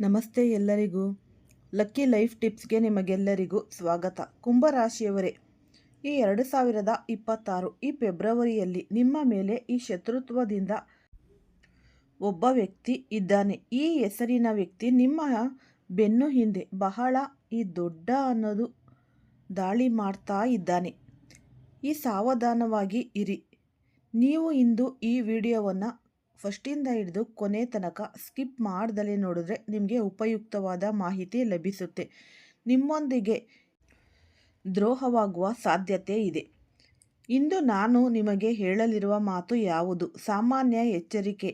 ನಮಸ್ತೆ ಎಲ್ಲರಿಗೂ. Lucky life ಟಿಪ್ಸ್ಗೆ ನಿಮಗೆಲ್ಲರಿಗೂ ಸ್ವಾಗತ. ಕುಂಭರಾಶಿಯವರೇ ಈ ಎರಡು ಸಾವಿರದ ಇಪ್ಪತ್ತಾರು, ಈ ಫೆಬ್ರವರಿಯಲ್ಲಿ ನಿಮ್ಮ ಮೇಲೆ ಈ ಶತ್ರುತ್ವದಿಂದ ಒಬ್ಬ ವ್ಯಕ್ತಿ ಇದ್ದಾನೆ. ಈ ಹೆಸರಿನ ವ್ಯಕ್ತಿ ನಿಮ್ಮ ಬೆನ್ನು ಹಿಂದೆ ಬಹಳ ಈ ದೊಡ್ಡ ಅನ್ನೋದು ದಾಳಿ ಮಾಡ್ತಾ ಇದ್ದಾನೆ. ಈ ಸಾವಧಾನವಾಗಿ ಇರಿ. ನೀವು ಇಂದು ಈ ವಿಡಿಯೋವನ್ನು ಫಸ್ಟಿಂದ ಹಿಡಿದು ಕೊನೆ ತನಕ ಸ್ಕಿಪ್ ಮಾಡ್ದಲೇ ನೋಡಿದ್ರೆ ನಿಮಗೆ ಉಪಯುಕ್ತವಾದ ಮಾಹಿತಿ ಲಭಿಸುತ್ತೆ. ನಿಮ್ಮೊಂದಿಗೆ ದ್ರೋಹವಾಗುವ ಸಾಧ್ಯತೆ ಇದೆ. ಇಂದು ನಾನು ನಿಮಗೆ ಹೇಳಲಿರುವ ಮಾತು ಯಾವುದು? ಸಾಮಾನ್ಯ ಎಚ್ಚರಿಕೆ.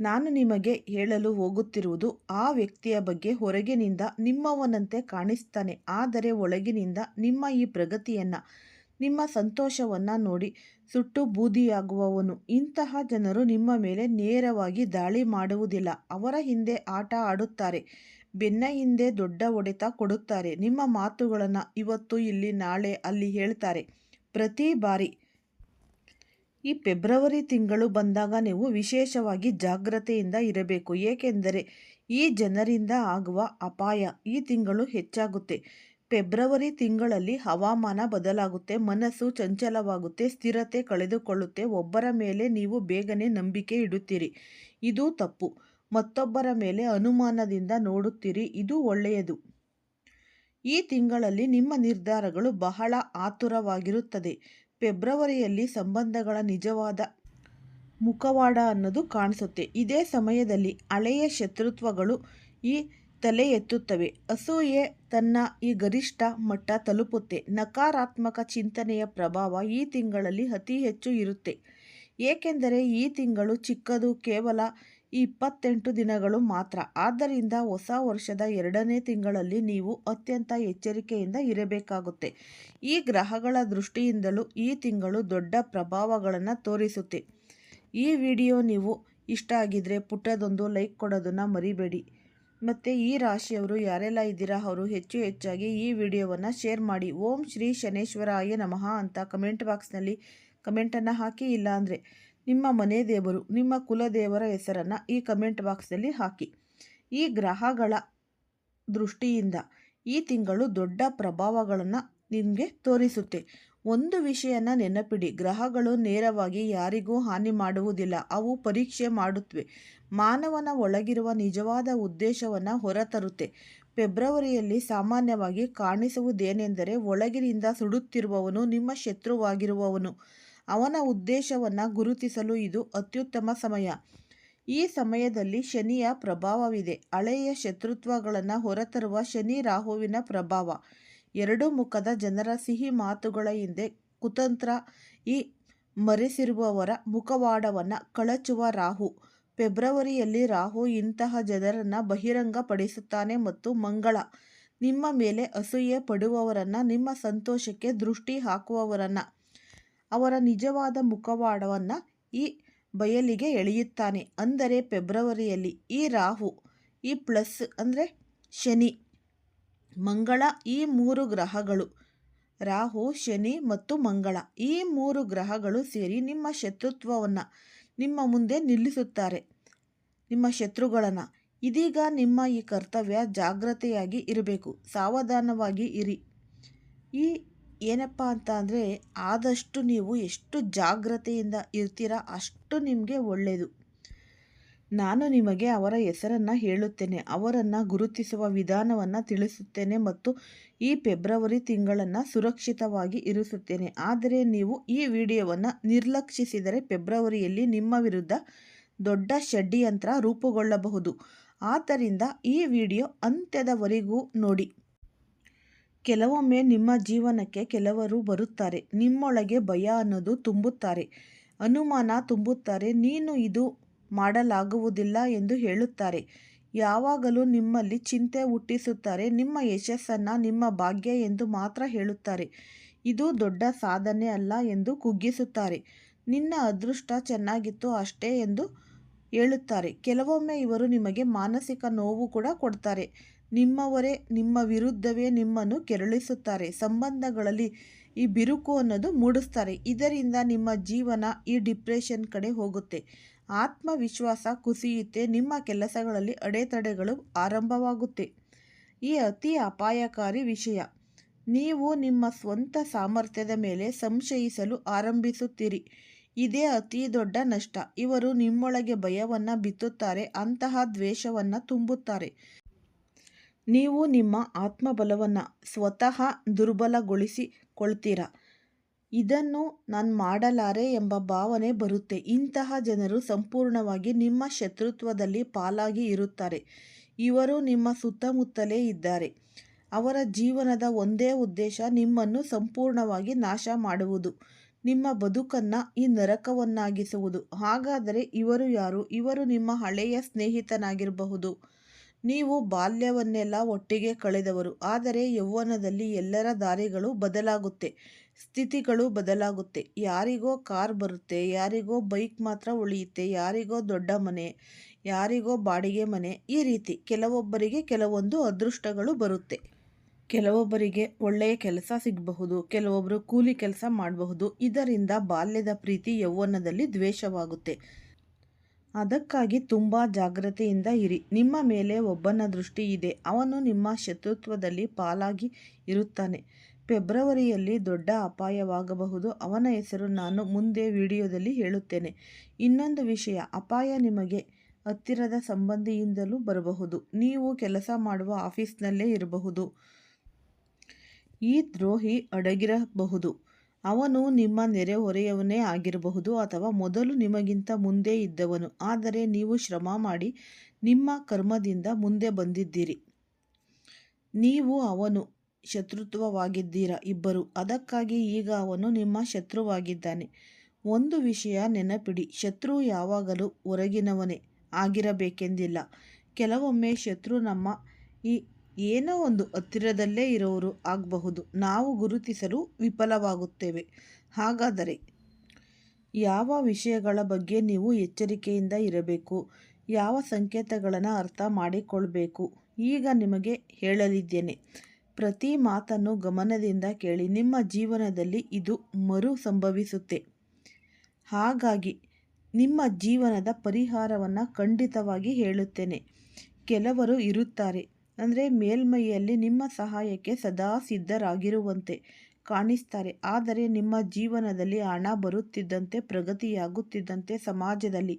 ನಾನು ನಿಮಗೆ ಹೇಳಲು ಹೋಗುತ್ತಿರುವುದು, ಆ ವ್ಯಕ್ತಿಯ ಬಗ್ಗೆ ಹೊರಗಿನಿಂದ ನಿಮ್ಮವನಂತೆ ಕಾಣಿಸ್ತಾನೆ, ಆದರೆ ಒಳಗಿನಿಂದ ನಿಮ್ಮ ಈ ಪ್ರಗತಿಯನ್ನು ನಿಮ್ಮ ಸಂತೋಷವನ್ನು ನೋಡಿ. ಸುಟ್ಟು ಬೂದಿಯಾಗುವವನು. ಇಂತಹ ಜನರು ನಿಮ್ಮ ಮೇಲೆ ನೇರವಾಗಿ ದಾಳಿ ಮಾಡುವುದಿಲ್ಲ. ಅವರ ಹಿಂದೆ ಆಟ ಆಡುತ್ತಾರೆ. ಬೆನ್ನ ಹಿಂದೆ ದೊಡ್ಡ ಒಡೆತ ಕೊಡುತ್ತಾರೆ. ನಿಮ್ಮ ಮಾತುಗಳನ್ನು ಇವತ್ತು ಇಲ್ಲಿ ನಾಳೆ ಅಲ್ಲಿ ಹೇಳ್ತಾರೆ. ಪ್ರತಿ ಬಾರಿ. ಈ ಫೆಬ್ರವರಿ ತಿಂಗಳು ಬಂದಾಗ ನೀವು ವಿಶೇಷವಾಗಿ ಜಾಗ್ರತೆಯಿಂದ ಇರಬೇಕು. ಏಕೆಂದರೆ ಈ ಜನರಿಂದ ಆಗುವ ಅಪಾಯ ಈ ತಿಂಗಳು ಹೆಚ್ಚಾಗುತ್ತೆ. ಫೆಬ್ರವರಿ ತಿಂಗಳಲ್ಲಿ ಹವಾಮಾನ ಬದಲಾಗುತ್ತೆ, ಮನಸ್ಸು ಚಂಚಲವಾಗುತ್ತೆ, ಸ್ಥಿರತೆ ಕಳೆದುಕೊಳ್ಳುತ್ತೆ. ಒಬ್ಬರ ಮೇಲೆ ನೀವು ಬೇಗನೆ ನಂಬಿಕೆ ಇಡುತ್ತೀರಿ. ಇದು ತಪ್ಪು. ಮತ್ತೊಬ್ಬರ ಮೇಲೆ ಅನುಮಾನದಿಂದ ನೋಡುತ್ತೀರಿ. ಇದು ಒಳ್ಳೆಯದು. ಈ ತಿಂಗಳಲ್ಲಿ ನಿಮ್ಮ ನಿರ್ಧಾರಗಳು ಬಹಳ ಆತುರವಾಗಿರುತ್ತದೆ. ಫೆಬ್ರವರಿಯಲ್ಲಿ ಸಂಬಂಧಗಳ ನಿಜವಾದ ಮುಖವಾಡ ಅನ್ನೋದು ಕಾಣಿಸುತ್ತೆ. ಇದೇ ಸಮಯದಲ್ಲಿ ಹಳೆಯ ಶತ್ರುತ್ವಗಳು ಈ ತಲೆ ಎತ್ತುತ್ತವೆ. ಅಸೂಯೆ ತನ್ನ ಈ ಗರಿಷ್ಠ ಮಟ್ಟ ತಲುಪುತ್ತೆ. ನಕಾರಾತ್ಮಕ ಚಿಂತನೆಯ ಪ್ರಭಾವ ಈ ತಿಂಗಳಲ್ಲಿ ಅತಿ ಹೆಚ್ಚು ಇರುತ್ತೆ. ಏಕೆಂದರೆ ಈ ತಿಂಗಳು ಚಿಕ್ಕದು ಕೇವಲ ಇಪ್ಪತ್ತೆಂಟು ದಿನಗಳು ಮಾತ್ರ. ಆದ್ದರಿಂದ ಹೊಸ ವರ್ಷದ ಎರಡನೇ ತಿಂಗಳಲ್ಲಿ ನೀವು ಅತ್ಯಂತ ಎಚ್ಚರಿಕೆಯಿಂದ ಇರಬೇಕಾಗುತ್ತೆ. ಈ ಗ್ರಹಗಳ ದೃಷ್ಟಿಯಿಂದಲೂ ಈ ತಿಂಗಳು ದೊಡ್ಡ ಪ್ರಭಾವಗಳನ್ನು ತೋರಿಸುತ್ತೆ. ಈ ವಿಡಿಯೋ ನೀವು ಇಷ್ಟ ಆಗಿದ್ರೆ ಪುಟ್ಟದೊಂದು ಲೈಕ್ ಕೊಡೋದನ್ನು ಮರಿಬೇಡಿ. ಮತ್ತು ಈ ರಾಶಿಯವರು ಯಾರೆಲ್ಲ ಇದ್ದೀರಾ ಅವರು ಹೆಚ್ಚು ಹೆಚ್ಚಾಗಿ ಈ ವಿಡಿಯೋವನ್ನು ಶೇರ್ ಮಾಡಿ. ಓಂ ಶ್ರೀ ಶನೇಶ್ವರಾಯ ನಮಃ ಅಂತ ಕಮೆಂಟ್ ಬಾಕ್ಸ್ನಲ್ಲಿ ಕಮೆಂಟನ್ನು ಹಾಕಿ ಇಲ್ಲಾಂದರೆ ನಿಮ್ಮ ಮನೆ ದೇವರು, ನಿಮ್ಮ ಕುಲದೇವರ ಹೆಸರನ್ನು ಈ ಕಮೆಂಟ್ ಬಾಕ್ಸ್ನಲ್ಲಿ ಹಾಕಿ. ಈ ಗ್ರಹಗಳ ದೃಷ್ಟಿಯಿಂದ ಈ ತಿಂಗಳು ದೊಡ್ಡ ಪ್ರಭಾವಗಳನ್ನು ನಿಮಗೆ ತೋರಿಸುತ್ತೆ. ಒಂದು ವಿಷಯನ ನೆನಪಿಡಿ. ಗ್ರಹಗಳು ನೇರವಾಗಿ ಯಾರಿಗೂ ಹಾನಿ ಮಾಡುವುದಿಲ್ಲ. ಅವು ಪರೀಕ್ಷೆ ಮಾಡುತ್ತವೆ ಮಾನವನ ಒಳಗಿರುವ ನಿಜವಾದ ಉದ್ದೇಶವನ್ನು ಹೊರತರುತ್ತೆ. ಫೆಬ್ರವರಿಯಲ್ಲಿ ಸಾಮಾನ್ಯವಾಗಿ ಕಾಣಿಸುವುದೇನೆಂದರೆ ಒಳಗಿನಿಂದ ಸುಡುತ್ತಿರುವವನು ನಿಮ್ಮ ಶತ್ರುವಾಗಿರುವವನು. ಅವನ ಉದ್ದೇಶವನ್ನು ಗುರುತಿಸಲು ಇದು ಅತ್ಯುತ್ತಮ ಸಮಯ. ಈ ಸಮಯದಲ್ಲಿ ಶನಿಯ ಪ್ರಭಾವವಿದೆ. ಹಳೆಯ ಶತ್ರುತ್ವಗಳನ್ನು ಹೊರತರುವ ಶನಿ ರಾಹುವಿನ ಪ್ರಭಾವ. ಎರಡು ಮುಖದ ಜನರ ಸಿಹಿ ಮಾತುಗಳ ಹಿಂದೆ ಕುತಂತ್ರ ಈ ಮರೆಸಿರುವವರ ಮುಖವಾಡವನ್ನು ಕಳಚುವ ರಾಹು. ಫೆಬ್ರವರಿಯಲ್ಲಿ ರಾಹು ಇಂತಹ ಜನರನ್ನು ಬಹಿರಂಗಪಡಿಸುತ್ತಾನೆ ಮತ್ತು ಮಂಗಳ, ನಿಮ್ಮ ಮೇಲೆ ಅಸೂಯೆ ಪಡುವವರನ್ನು, ನಿಮ್ಮ ಸಂತೋಷಕ್ಕೆ ದೃಷ್ಟಿ ಹಾಕುವವರನ್ನು, ಅವರ ನಿಜವಾದ ಮುಖವಾಡವನ್ನು ಈ ಬಯಲಿಗೆ ಎಳೆಯುತ್ತಾನೆ. ಅಂದರೆ ಫೆಬ್ರವರಿಯಲ್ಲಿ ಈ ರಾಹು ಈ ಪ್ಲಸ್ ಅಂದರೆ ಶನಿ. ಮಂಗಳ ಈ ಮೂರು ಗ್ರಹಗಳು. ರಾಹು, ಶನಿ ಮತ್ತು ಮಂಗಳ ಈ ಮೂರು ಗ್ರಹಗಳು ಸೇರಿ ನಿಮ್ಮ ಶತ್ರುತ್ವವನ್ನು ನಿಮ್ಮ ಮುಂದೆ ನಿಲ್ಲಿಸುತ್ತಾರೆ. ನಿಮ್ಮ ಶತ್ರುಗಳನ್ನು ಇದೀಗ ನಿಮ್ಮ ಈ ಕರ್ತವ್ಯ ಜಾಗ್ರತೆಯಾಗಿ ಇರಬೇಕು. ಸಾವಧಾನವಾಗಿ ಇರಿ. ಈ ಏನಪ್ಪ ಅಂತ ಅಂದರೆ ಆದಷ್ಟು ನೀವು ಎಷ್ಟು ಜಾಗ್ರತೆಯಿಂದ ಇರ್ತೀರಾ ಅಷ್ಟು ನಿಮಗೆ ಒಳ್ಳೆಯದು ನಾನು ನಿಮಗೆ ಅವರ ಹೆಸರನ್ನು ಹೇಳುತ್ತೇನೆ, ಅವರನ್ನು ಗುರುತಿಸುವ ವಿಧಾನವನ್ನು ತಿಳಿಸುತ್ತೇನೆ ಮತ್ತು ಈ ಫೆಬ್ರವರಿ ತಿಂಗಳನ್ನು ಸುರಕ್ಷಿತವಾಗಿ ಇರಿಸುತ್ತೇನೆ. ಆದರೆ ನೀವು ಈ ವಿಡಿಯೋವನ್ನು ನಿರ್ಲಕ್ಷಿಸಿದರೆ ಫೆಬ್ರವರಿಯಲ್ಲಿ ನಿಮ್ಮ ವಿರುದ್ಧ ದೊಡ್ಡ ಷಡ್ಯಂತ್ರ ರೂಪುಗೊಳ್ಳಬಹುದು. ಆದ್ದರಿಂದ ಈ ವಿಡಿಯೋ ಅಂತ್ಯದವರೆಗೂ ನೋಡಿ. ಕೆಲವೊಮ್ಮೆ ನಿಮ್ಮ ಜೀವನಕ್ಕೆ ಕೆಲವರು ಬರುತ್ತಾರೆ. ನಿಮ್ಮೊಳಗೆ ಭಯ ಅನ್ನೋದು ತುಂಬುತ್ತಾರೆ. ಅನುಮಾನ ತುಂಬುತ್ತಾರೆ. ನೀನು ಇದು ಮಾಡಲಾಗುವುದಿಲ್ಲ ಎಂದು ಹೇಳುತ್ತಾರೆ. ಯಾವಾಗಲೂ ನಿಮ್ಮಲ್ಲಿ ಚಿಂತೆ ಹುಟ್ಟಿಸುತ್ತಾರೆ, ನಿಮ್ಮ ಯಶಸ್ಸನ್ನು ನಿಮ್ಮ ಭಾಗ್ಯ ಎಂದು ಮಾತ್ರ ಹೇಳುತ್ತಾರೆ. ಇದು ದೊಡ್ಡ ಸಾಧನೆ ಅಲ್ಲ ಎಂದು ಕುಗ್ಗಿಸುತ್ತಾರೆ. ನಿನ್ನ ಅದೃಷ್ಟ ಚೆನ್ನಾಗಿತ್ತು ಅಷ್ಟೇ ಎಂದು ಹೇಳುತ್ತಾರೆ. ಕೆಲವೊಮ್ಮೆ ಇವರು ನಿಮಗೆ ಮಾನಸಿಕ ನೋವು ಕೂಡ ಕೊಡ್ತಾರೆ. ನಿಮ್ಮವರೇ ನಿಮ್ಮ ವಿರುದ್ಧವೇ ನಿಮ್ಮನ್ನು ಕೆರಳಿಸುತ್ತಾರೆ. ಸಂಬಂಧಗಳಲ್ಲಿ ಈ ಬಿರುಕು ಅನ್ನೋದು ಮೂಡಿಸ್ತಾರೆ. ಇದರಿಂದ ನಿಮ್ಮ ಜೀವನ ಈ ಡಿಪ್ರೆಷನ್ ಕಡೆ ಹೋಗುತ್ತೆ. ಆತ್ಮವಿಶ್ವಾಸ ಕುಸಿಯುತ್ತೆ. ನಿಮ್ಮ ಕೆಲಸಗಳಲ್ಲಿ ಅಡೆತಡೆಗಳು ಆರಂಭವಾಗುತ್ತೆ. ಈ ಅತಿ ಅಪಾಯಕಾರಿ ವಿಷಯ. ನೀವು ನಿಮ್ಮ ಸ್ವಂತ ಸಾಮರ್ಥ್ಯದ ಮೇಲೆ ಸಂಶಯಿಸಲು ಆರಂಭಿಸುತ್ತೀರಿ. ಇದೇ ಅತಿ ದೊಡ್ಡ ನಷ್ಟ. ಇವರು ನಿಮ್ಮೊಳಗೆ ಭಯವನ್ನು ಬಿತ್ತುತ್ತಾರೆ, ಅಂತಹ ದ್ವೇಷವನ್ನು ತುಂಬುತ್ತಾರೆ. ನೀವು ನಿಮ್ಮ ಆತ್ಮಬಲವನ್ನು ಸ್ವತಃ ದುರ್ಬಲಗೊಳಿಸಿಕೊಳ್ತೀರ? ಇದನ್ನು ನಾನು ಮಾಡಲಾರೆ ಎಂಬ ಭಾವನೆ ಬರುತ್ತೆ. ಇಂತಹ ಜನರು ಸಂಪೂರ್ಣವಾಗಿ ನಿಮ್ಮ ಶತ್ರುತ್ವದಲ್ಲಿ ಪಾಲಾಗಿ ಇರುತ್ತಾರೆ. ಇವರು ನಿಮ್ಮ ಸುತ್ತಮುತ್ತಲೇ ಇದ್ದಾರೆ. ಅವರ ಜೀವನದ ಒಂದೇ ಉದ್ದೇಶ ನಿಮ್ಮನ್ನು ಸಂಪೂರ್ಣವಾಗಿ ನಾಶ ಮಾಡುವುದು. ನಿಮ್ಮ ಬದುಕನ್ನು ಈ ನರಕವನ್ನಾಗಿಸುವುದು. ಹಾಗಾದರೆ ಇವರು ಯಾರು? ಇವರು ನಿಮ್ಮ ಹಳೆಯ ಸ್ನೇಹಿತನಾಗಿರಬಹುದು. ನೀವು ಬಾಲ್ಯವನ್ನೆಲ್ಲ ಒಟ್ಟಿಗೆ ಕಳೆದವರು. ಆದರೆ ಯೌವನದಲ್ಲಿ ಎಲ್ಲರ ದಾರಿಗಳು ಬದಲಾಗುತ್ತೆ. ಸ್ಥಿತಿಗಳು ಬದಲಾಗುತ್ತೆ. ಯಾರಿಗೋ ಕಾರ್ ಬರುತ್ತೆ, ಯಾರಿಗೋ ಬೈಕ್ ಮಾತ್ರ ಉಳಿಯುತ್ತೆ, ಯಾರಿಗೋ ದೊಡ್ಡ ಮನೆ, ಯಾರಿಗೋ ಬಾಡಿಗೆ ಮನೆ, ಈ ರೀತಿ ಕೆಲವೊಬ್ಬರಿಗೆ ಕೆಲವೊಂದು ಅದೃಷ್ಟಗಳು ಬರುತ್ತೆ. ಕೆಲವೊಬ್ಬರಿಗೆ ಒಳ್ಳೆಯ ಕೆಲಸ ಸಿಗಬಹುದು ಕೆಲವೊಬ್ಬರು ಕೂಲಿ ಕೆಲಸ ಮಾಡಬಹುದು, ಇದರಿಂದ ಬಾಲ್ಯದ ಪ್ರೀತಿ ಯೌವನದಲ್ಲಿ ದ್ವೇಷವಾಗುತ್ತೆ. ಅದಕ್ಕಾಗಿ ತುಂಬ ಜಾಗ್ರತೆಯಿಂದ ಇರಿ. ನಿಮ್ಮ ಮೇಲೆ ಒಬ್ಬನ ದೃಷ್ಟಿ ಇದೆ. ಅವನು ನಿಮ್ಮ ಶತ್ರುತ್ವದಲ್ಲಿ ಪಾಲಾಗಿ ಇರುತ್ತಾನೆ. ಫೆಬ್ರವರಿಯಲ್ಲಿ ದೊಡ್ಡ ಅಪಾಯವಾಗಬಹುದು. ಅವನ ಹೆಸರು ನಾನು ಮುಂದೆ ವಿಡಿಯೋದಲ್ಲಿ ಹೇಳುತ್ತೇನೆ. ಇನ್ನೊಂದು ವಿಷಯ, ಅಪಾಯ ನಿಮಗೆ ಹತ್ತಿರದ ಸಂಬಂಧಿಯಿಂದಲೂ ಬರಬಹುದು. ನೀವು ಕೆಲಸ ಮಾಡುವ ಆಫೀಸ್ನಲ್ಲೇ ಇರಬಹುದು. ಈ ದ್ರೋಹಿ ಅಡಗಿರಬಹುದು. ಅವನು ನಿಮ್ಮ ನೆರೆಹೊರೆಯವನೇ ಆಗಿರಬಹುದು ಅಥವಾ ಮೊದಲು ನಿಮಗಿಂತ ಮುಂದೆ ಇದ್ದವನು. ಆದರೆ ನೀವು ಶ್ರಮ ಮಾಡಿ ನಿಮ್ಮ ಕರ್ಮದಿಂದ ಮುಂದೆ ಬಂದಿದ್ದೀರಿ. ನೀವು ಅವನು ಶತ್ರುತ್ವವಾಗಿದ್ದೀರ ಇಬ್ಬರು. ಅದಕ್ಕಾಗಿ ಈಗ ಅವನು ನಿಮ್ಮ ಶತ್ರುವಾಗಿದ್ದಾನೆ. ಒಂದು ವಿಷಯ ನೆನಪಿಡಿ, ಶತ್ರು ಯಾವಾಗಲೂ ಹೊರಗಿನವನೇ ಆಗಿರಬೇಕೆಂದಿಲ್ಲ. ಕೆಲವೊಮ್ಮೆ ಶತ್ರು ನಮ್ಮ ಈ ಏನೋ ಒಂದು ಹತ್ತಿರದಲ್ಲೇ ಇರೋರು ಆಗಬಹುದು. ನಾವು ಗುರುತಿಸಲು ವಿಫಲವಾಗುತ್ತೇವೆ. ಹಾಗಾದರೆ ಯಾವ ವಿಷಯಗಳ ಬಗ್ಗೆ ನೀವು ಎಚ್ಚರಿಕೆಯಿಂದ ಇರಬೇಕು? ಯಾವ ಸಂಕೇತಗಳನ್ನು ಅರ್ಥ ಮಾಡಿಕೊಳ್ಬೇಕು? ಈಗ ನಿಮಗೆ ಹೇಳಲಿದ್ದೇನೆ. ಪ್ರತಿ ಮಾತನ್ನು ಗಮನದಿಂದ ಕೇಳಿ ನಿಮ್ಮ ಜೀವನದಲ್ಲಿ ಇದು ಮರು ಸಂಭವಿಸುತ್ತೆ. ಹಾಗಾಗಿ ನಿಮ್ಮ ಜೀವನದ ಪರಿಹಾರವನ್ನು ಖಂಡಿತವಾಗಿ ಹೇಳುತ್ತೇನೆ. ಕೆಲವರು ಇರುತ್ತಾರೆ. ಅಂದರೆ ಮೇಲ್ಮೈಯಲ್ಲಿ ನಿಮ್ಮ ಸಹಾಯಕ್ಕೆ ಸದಾ ಸಿದ್ಧರಾಗಿರುವಂತೆ ಕಾಣಿಸ್ತಾರೆ. ಆದರೆ ನಿಮ್ಮ ಜೀವನದಲ್ಲಿ ಹಣ ಬರುತ್ತಿದ್ದಂತೆ, ಪ್ರಗತಿಯಾಗುತ್ತಿದ್ದಂತೆ, ಸಮಾಜದಲ್ಲಿ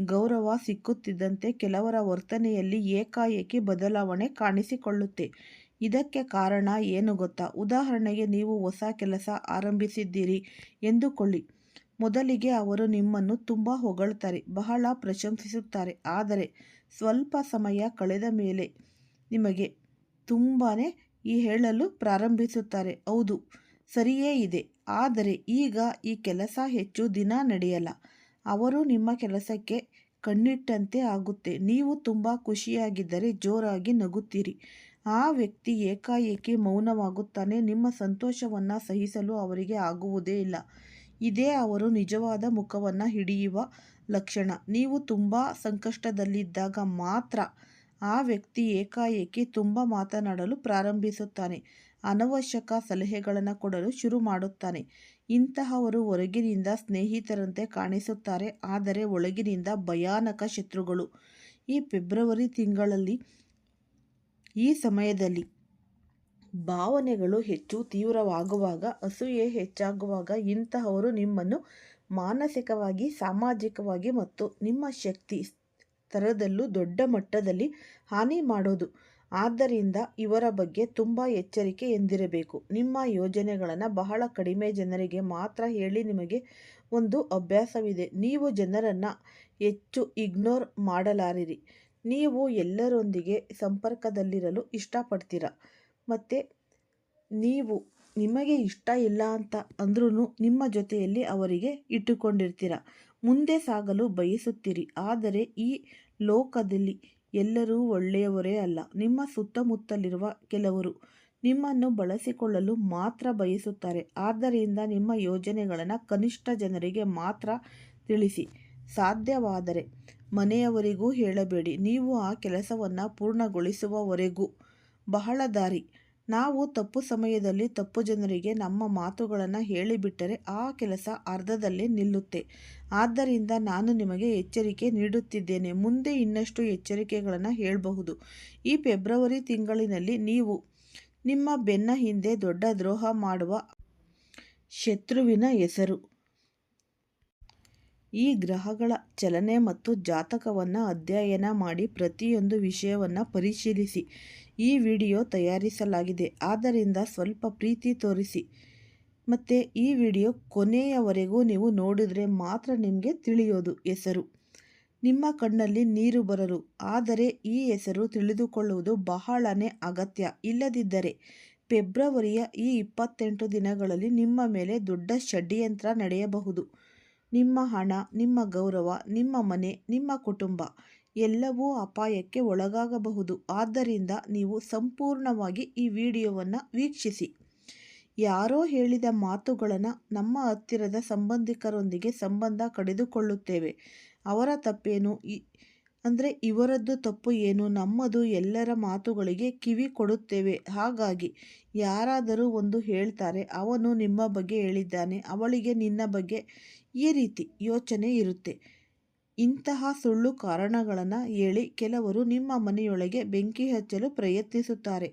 ಗೌರವ ಸಿಕ್ಕುತ್ತಿದ್ದಂತೆ ಕೆಲವರ ವರ್ತನೆಯಲ್ಲಿ ಏಕಾಏಕಿ ಬದಲಾವಣೆ ಕಾಣಿಸಿಕೊಳ್ಳುತ್ತೆ. ಇದಕ್ಕೆ ಕಾರಣ ಏನು ಗೊತ್ತಾ? ಉದಾಹರಣೆಗೆ ನೀವು ಹೊಸ ಕೆಲಸ ಆರಂಭಿಸಿದ್ದೀರಿ ಎಂದುಕೊಳ್ಳಿ. ಮೊದಲಿಗೆ ಅವರು ನಿಮ್ಮನ್ನು ತುಂಬ ಹೊಗಳ್ತಾರೆ, ಬಹಳ ಪ್ರಶಂಸಿಸುತ್ತಾರೆ. ಆದರೆ ಸ್ವಲ್ಪ ಸಮಯ ಕಳೆದ ಮೇಲೆ ನಿಮಗೆ ತುಂಬಾ ಈ ಹೇಳಲು ಪ್ರಾರಂಭಿಸುತ್ತಾರೆ. ಹೌದು, ಸರಿಯೇ ಇದೆ. ಆದರೆ ಈಗ ಈ ಕೆಲಸ ಹೆಚ್ಚು ದಿನ ನಡೆಯಲ್ಲ. ಅವರು ನಿಮ್ಮ ಕೆಲಸಕ್ಕೆ ಕಣ್ಣಿಟ್ಟಂತೆ ಆಗುತ್ತೆ. ನೀವು ತುಂಬ ಖುಷಿಯಾಗಿದ್ದರೆ ಜೋರಾಗಿ ನಗುತ್ತೀರಿ. ಆ ವ್ಯಕ್ತಿ ಏಕಾಏಕಿ ಮೌನವಾಗುತ್ತಾನೆ. ನಿಮ್ಮ ಸಂತೋಷವನ್ನು ಸಹಿಸಲು ಅವರಿಗೆ ಆಗುವುದೇ ಇಲ್ಲ. ಇದೇ ಅವರು ನಿಜವಾದ ಮುಖವನ್ನು ಹಿಡಿಯುವ ಲಕ್ಷಣ. ನೀವು ತುಂಬ ಸಂಕಷ್ಟದಲ್ಲಿದ್ದಾಗ ಮಾತ್ರ ಆ ವ್ಯಕ್ತಿ ಏಕಾಏಕಿ ತುಂಬ ಮಾತನಾಡಲು ಪ್ರಾರಂಭಿಸುತ್ತಾನೆ. ಅನವಶ್ಯಕ ಸಲಹೆಗಳನ್ನು ಕೊಡಲು ಶುರು ಮಾಡುತ್ತಾನೆ. ಇಂತಹವರು ಹೊರಗಿನಿಂದ ಸ್ನೇಹಿತರಂತೆ ಕಾಣಿಸುತ್ತಾರೆ. ಆದರೆ ಒಳಗಿನಿಂದ ಭಯಾನಕ ಶತ್ರುಗಳು. ಈ ಫೆಬ್ರವರಿ ತಿಂಗಳಲ್ಲಿ ಈ ಸಮಯದಲ್ಲಿ ಭಾವನೆಗಳು ಹೆಚ್ಚು ತೀವ್ರವಾಗುವಾಗ, ಅಸೂಯೆ ಹೆಚ್ಚಾಗುವಾಗ ಇಂತಹವರು ನಿಮ್ಮನ್ನು ಮಾನಸಿಕವಾಗಿ, ಸಾಮಾಜಿಕವಾಗಿ ಮತ್ತು ನಿಮ್ಮ ಶಕ್ತಿ ಸ್ತರದಲ್ಲೂ ದೊಡ್ಡ ಮಟ್ಟದಲ್ಲಿ ಹಾನಿ ಮಾಡೋದು. ಆದ್ದರಿಂದ ಇವರ ಬಗ್ಗೆ ತುಂಬ ಎಚ್ಚರಿಕೆ ಎಂದಿರಬೇಕು. ನಿಮ್ಮ ಯೋಜನೆಗಳನ್ನು ಬಹಳ ಕಡಿಮೆ ಜನರಿಗೆ ಮಾತ್ರ ಹೇಳಿ ನಿಮಗೆ ಒಂದು ಅಭ್ಯಾಸವಿದೆ. ನೀವು ಜನರನ್ನು ಹೆಚ್ಚು ಇಗ್ನೋರ್ ಮಾಡಲಾರಿರಿ. ನೀವು ಎಲ್ಲರೊಂದಿಗೆ ಸಂಪರ್ಕದಲ್ಲಿರಲು ಇಷ್ಟಪಡ್ತೀರ? ಮತ್ತು, ನೀವು ನಿಮಗೆ ಇಷ್ಟ ಇಲ್ಲ ಅಂತ ಅಂದ್ರೂ ನಿಮ್ಮ ಜೊತೆಯಲ್ಲಿ ಅವರಿಗೆ ಇಟ್ಟುಕೊಂಡಿರ್ತೀರ? ಮುಂದೆ ಸಾಗಲು ಬಯಸುತ್ತೀರಿ. ಆದರೆ, ಈ ಲೋಕದಲ್ಲಿ ಎಲ್ಲರೂ ಒಳ್ಳೆಯವರೇ ಅಲ್ಲ. ನಿಮ್ಮ ಸುತ್ತಮುತ್ತಲಿರುವ ಕೆಲವರು ನಿಮ್ಮನ್ನು ಬಳಸಿಕೊಳ್ಳಲು ಮಾತ್ರ ಬಯಸುತ್ತಾರೆ. ಆದ್ದರಿಂದ ನಿಮ್ಮ ಯೋಜನೆಗಳನ್ನು ಕನಿಷ್ಠ ಜನರಿಗೆ ಮಾತ್ರ ತಿಳಿಸಿ. ಸಾಧ್ಯವಾದರೆ ಮನೆಯವರಿಗೂ ಹೇಳಬೇಡಿ. ನೀವು ಆ ಕೆಲಸವನ್ನು ಪೂರ್ಣಗೊಳಿಸುವವರೆಗೂ. ಬಹಳ ದಾರಿ. ನಾವು ತಪ್ಪು ಸಮಯದಲ್ಲಿ ತಪ್ಪು ಜನರಿಗೆ ನಮ್ಮ ಮಾತುಗಳನ್ನು ಹೇಳಿಬಿಟ್ಟರೆ ಆ ಕೆಲಸ ಅರ್ಧದಲ್ಲೇ ನಿಲ್ಲುತ್ತೆ. ಆದ್ದರಿಂದ ನಾನು ನಿಮಗೆ ಎಚ್ಚರಿಕೆ ನೀಡುತ್ತಿದ್ದೇನೆ. ಮುಂದೆ ಇನ್ನಷ್ಟು ಎಚ್ಚರಿಕೆಗಳನ್ನು ಹೇಳಬಹುದು. ಈ ಫೆಬ್ರವರಿ ತಿಂಗಳಿನಲ್ಲಿ ನೀವು ನಿಮ್ಮ ಬೆನ್ನ ಹಿಂದೆ ದೊಡ್ಡ ದ್ರೋಹ ಮಾಡುವ ಶತ್ರುವಿನ ಹೆಸರು. ಈ ಗ್ರಹಗಳ ಚಲನೆ ಮತ್ತು ಜಾತಕವನ್ನು ಅಧ್ಯಯನ ಮಾಡಿ ಪ್ರತಿಯೊಂದು ವಿಷಯವನ್ನು ಪರಿಶೀಲಿಸಿ. ಈ ವಿಡಿಯೋ ತಯಾರಿಸಲಾಗಿದೆ. ಆದ್ದರಿಂದ ಸ್ವಲ್ಪ ಪ್ರೀತಿ ತೋರಿಸಿ. ಮತ್ತು ಈ ವಿಡಿಯೋ ಕೊನೆಯವರೆಗೂ ನೀವು ನೋಡಿದರೆ ಮಾತ್ರ ನಿಮಗೆ ತಿಳಿಯೋದು ಹೆಸರು. ನಿಮ್ಮ ಕಣ್ಣಲ್ಲಿ ನೀರು ಬರಲು. ಆದರೆ ಈ ಹೆಸರು ತಿಳಿದುಕೊಳ್ಳುವುದು ಬಹಳನೇ ಅಗತ್ಯ. ಇಲ್ಲದಿದ್ದರೆ ಫೆಬ್ರವರಿಯ ಈ ಇಪ್ಪತ್ತೆಂಟು ದಿನಗಳಲ್ಲಿ ನಿಮ್ಮ ಮೇಲೆ ದೊಡ್ಡ ಷಡ್ಯಂತ್ರ ನಡೆಯಬಹುದು. ನಿಮ್ಮ ಹಣ, ನಿಮ್ಮ ಗೌರವ, ನಿಮ್ಮ ಮನೆ, ನಿಮ್ಮ ಕುಟುಂಬ ಎಲ್ಲವೂ ಅಪಾಯಕ್ಕೆ ಒಳಗಾಗಬಹುದು. ಆದ್ದರಿಂದ ನೀವು ಸಂಪೂರ್ಣವಾಗಿ ಈ ವಿಡಿಯೋವನ್ನು ವೀಕ್ಷಿಸಿ. ಯಾರೋ ಹೇಳಿದ ಮಾತುಗಳನ್ನು ನಮ್ಮ ಹತ್ತಿರದ ಸಂಬಂಧಿಕರೊಂದಿಗೆ ಸಂಬಂಧ ಕಡಿದುಕೊಳ್ಳುತ್ತೇವೆ ಅವರ ತಪ್ಪೇನು? ಅಂದರೆ ಇವರದ್ದು ತಪ್ಪು ಏನು? ನಮ್ಮದು ಎಲ್ಲರ ಮಾತುಗಳಿಗೆ ಕಿವಿ ಕೊಡುತ್ತೇವೆ. ಹಾಗಾಗಿ ಯಾರಾದರೂ ಒಂದು ಹೇಳ್ತಾರೆ, ಅವನು ನಿಮ್ಮ ಬಗ್ಗೆ ಹೇಳಿದ್ದಾನೆ, ಅವಳಿಗೆ ನಿನ್ನ ಬಗ್ಗೆ ಈ ರೀತಿ ಯೋಚನೆ ಇರುತ್ತೆ. ಇಂತಹ ಸುಳ್ಳು ಕಾರಣಗಳನ್ನು ಹೇಳಿ ಕೆಲವರು ನಿಮ್ಮ ಮನೆಯೊಳಗೆ ಬೆಂಕಿ ಹಚ್ಚಲು ಪ್ರಯತ್ನಿಸುತ್ತಾರೆ.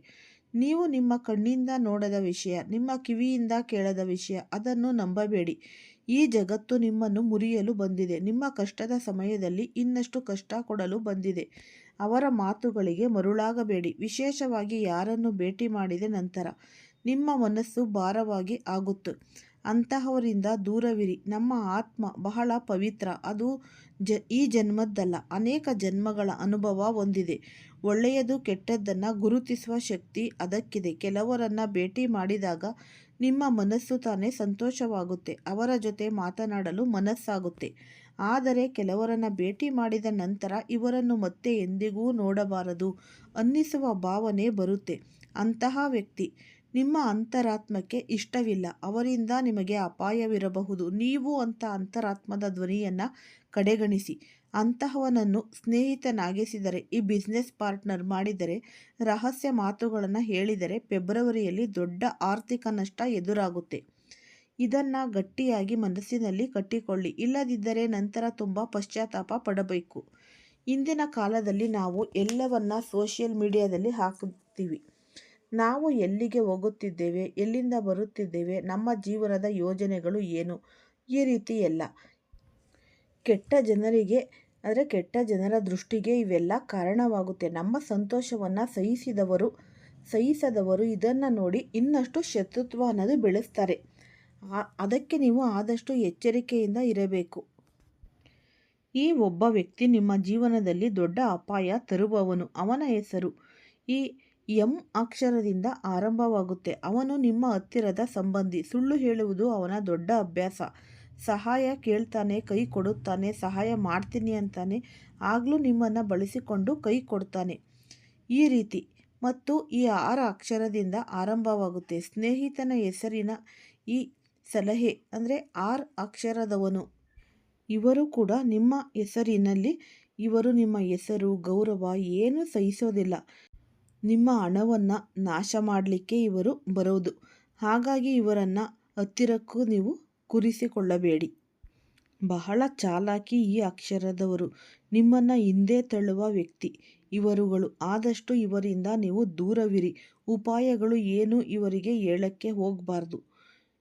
ನೀವು ನಿಮ್ಮ ಕಣ್ಣಿಂದ ನೋಡದ ವಿಷಯ, ನಿಮ್ಮ ಕಿವಿಯಿಂದ ಕೇಳದ ವಿಷಯ, ಅದನ್ನು ನಂಬಬೇಡಿ. ಈ ಜಗತ್ತು ನಿಮ್ಮನ್ನು ಮುರಿಯಲು ಬಂದಿದೆ. ನಿಮ್ಮ ಕಷ್ಟದ ಸಮಯದಲ್ಲಿ ಇನ್ನಷ್ಟು ಕಷ್ಟ ಕೊಡಲು ಬಂದಿದೆ. ಅವರ ಮಾತುಗಳಿಗೆ ಮರುಳಾಗಬೇಡಿ. ವಿಶೇಷವಾಗಿ ಯಾರನ್ನು ಭೇಟಿ ಮಾಡಿದ ನಂತರ ನಿಮ್ಮ ಮನಸ್ಸು ಭಾರವಾಗಿ ಆಗುತ್ತೆ. ಅಂತಹವರಿಂದ ದೂರವಿರಿ. ನಮ್ಮ ಆತ್ಮ ಬಹಳ ಪವಿತ್ರ. ಅದು ಜ, ಈ ಜನ್ಮದ್ದಲ್ಲ. ಅನೇಕ ಜನ್ಮಗಳ ಅನುಭವ ಹೊಂದಿದೆ. ಒಳ್ಳೆಯದು ಕೆಟ್ಟದ್ದನ್ನು ಗುರುತಿಸುವ ಶಕ್ತಿ ಅದಕ್ಕಿದೆ. ಕೆಲವರನ್ನು ಭೇಟಿ ಮಾಡಿದಾಗ ನಿಮ್ಮ ಮನಸ್ಸು ತಾನೇ ಸಂತೋಷವಾಗುತ್ತೆ, ಅವರ ಜೊತೆ ಮಾತನಾಡಲು ಮನಸ್ಸಾಗುತ್ತೆ. ಆದರೆ ಕೆಲವರನ್ನು ಭೇಟಿ ಮಾಡಿದ ನಂತರ ಇವರನ್ನು ಮತ್ತೆ ಎಂದಿಗೂ ನೋಡಬಾರದು ಅನ್ನಿಸುವ ಭಾವನೆ ಬರುತ್ತೆ. ಅಂತಹ ವ್ಯಕ್ತಿ ನಿಮ್ಮ ಅಂತರಾತ್ಮಕ್ಕೆ ಇಷ್ಟವಿಲ್ಲ, ಅವರಿಂದ ನಿಮಗೆ ಅಪಾಯವಿರಬಹುದು. ನೀವು ಅಂತ ಅಂತರಾತ್ಮದ ಧ್ವನಿಯನ್ನು ಕಡೆಗಣಿಸಿ. ಅಂತಹವನನ್ನು ಸ್ನೇಹಿತನಾಗಿಸಿದರೆ, ಈ ಬಿಸ್ನೆಸ್ ಪಾರ್ಟ್ನರ್ ಮಾಡಿದರೆ, ರಹಸ್ಯ ಮಾತುಗಳನ್ನು ಹೇಳಿದರೆ ಫೆಬ್ರವರಿಯಲ್ಲಿ ದೊಡ್ಡ ಆರ್ಥಿಕ ನಷ್ಟ ಎದುರಾಗುತ್ತೆ. ಇದನ್ನು ಗಟ್ಟಿಯಾಗಿ ಮನಸ್ಸಿನಲ್ಲಿ ಕಟ್ಟಿಕೊಳ್ಳಿ. ಇಲ್ಲದಿದ್ದರೆ ನಂತರ ತುಂಬ ಪಶ್ಚಾತ್ತಾಪ ಪಡಬೇಕು. ಇಂದಿನ ಕಾಲದಲ್ಲಿ ನಾವು ಎಲ್ಲವನ್ನ ಸೋಷಿಯಲ್ ಮೀಡಿಯಾದಲ್ಲಿ ಹಾಕುತ್ತೀವಿ. ನಾವು ಎಲ್ಲಿಗೆ ಹೋಗುತ್ತಿದ್ದೇವೆ, ಎಲ್ಲಿಂದ ಬರುತ್ತಿದ್ದೇವೆ, ನಮ್ಮ ಜೀವನದ ಯೋಜನೆಗಳು ಏನು? ಈ ರೀತಿ ಎಲ್ಲ. ಕೆಟ್ಟ ಜನರಿಗೆ, ಅಂದರೆ ಕೆಟ್ಟ ಜನರ ದೃಷ್ಟಿಗೆ ಇವೆಲ್ಲ ಕಾರಣವಾಗುತ್ತೆ. ನಮ್ಮ ಸಂತೋಷವನ್ನು ಸಹಿಸಿದವರು, ಸಹಿಸದವರು ಇದನ್ನು ನೋಡಿ ಇನ್ನಷ್ಟು ಶತ್ರುತ್ವ ಅನ್ನೋದು ಬೆಳೆಸ್ತಾರೆ ಅದಕ್ಕೆ ನೀವು ಆದಷ್ಟು ಎಚ್ಚರಿಕೆಯಿಂದ ಇರಬೇಕು. ಈ ಒಬ್ಬ ವ್ಯಕ್ತಿ ನಿಮ್ಮ ಜೀವನದಲ್ಲಿ ದೊಡ್ಡ ಅಪಾಯ ತರುವವನು. ಅವನ ಹೆಸರು ಈ ಎಂ ಅಕ್ಷರದಿಂದ ಆರಂಭವಾಗುತ್ತೆ. ಅವನು ನಿಮ್ಮ ಹತ್ತಿರದ ಸಂಬಂಧಿ. ಸುಳ್ಳು ಹೇಳುವುದು ಅವನ ದೊಡ್ಡ ಅಭ್ಯಾಸ. ಸಹಾಯ ಕೇಳ್ತಾನೆ, ಕೈ ಕೊಡುತ್ತಾನೆ, ಸಹಾಯ ಮಾಡ್ತೀನಿ ಅಂತಾನೆ ಆಗಲೂ ನಿಮ್ಮನ್ನು ಬಳಸಿಕೊಂಡು ಕೈ ಕೊಡ್ತಾನೆ. ಈ ರೀತಿ ಮತ್ತು ಈ ಆರ ಅಕ್ಷರದಿಂದ ಆರಂಭವಾಗುತ್ತೆ. ಸ್ನೇಹಿತನ ಹೆಸರಿನ ಈ ಸಲಹೆ ಅಂದರೆ ಆರ್ ಅಕ್ಷರದವನು. ಇವರು ಕೂಡ ನಿಮ್ಮ ಹೆಸರಿನಲ್ಲಿ, ಇವರು ನಿಮ್ಮ ಹೆಸರು, ಗೌರವ ಏನು ಸಹಿಸೋದಿಲ್ಲ. ನಿಮ್ಮ ಹಣವನ್ನು ನಾಶ ಮಾಡಲಿಕ್ಕೆ ಇವರು ಬರೋದು. ಹಾಗಾಗಿ ಇವರನ್ನು ಹತ್ತಿರಕ್ಕೂ ನೀವು ಕೂರಿಸಿಕೊಳ್ಳಬೇಡಿ. ಬಹಳ ಚಾಲಾಕಿ ಈ ಅಕ್ಷರದವರು. ನಿಮ್ಮನ್ನು ಹಿಂದೆ ತಳ್ಳುವ ವ್ಯಕ್ತಿ. ಇವರುಗಳು. ಆದಷ್ಟು ಇವರಿಂದ ನೀವು ದೂರವಿರಿ. ಉಪಾಯಗಳು ಏನು ಇವರಿಗೆ ಹೇಳಕ್ಕೆ ಹೋಗಬಾರ್ದು.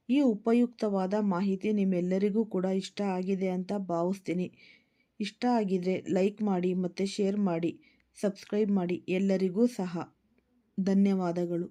ಈ ಉಪಯುಕ್ತವಾದ ಮಾಹಿತಿ ನಿಮ್ಮೆಲ್ಲರಿಗೂ ಕೂಡ ಇಷ್ಟ ಆಗಿದೆ ಅಂತ ಭಾವಿಸ್ತೀನಿ. ಇಷ್ಟ ಆಗಿದರೆ ಲೈಕ್ ಮಾಡಿ ಮತ್ತು ಶೇರ್ ಮಾಡಿ, ಸಬ್ಸ್ಕ್ರೈಬ್ ಮಾಡಿ ಎಲ್ಲರಿಗೂ ಸಹ. ಧನ್ಯವಾದಗಳು.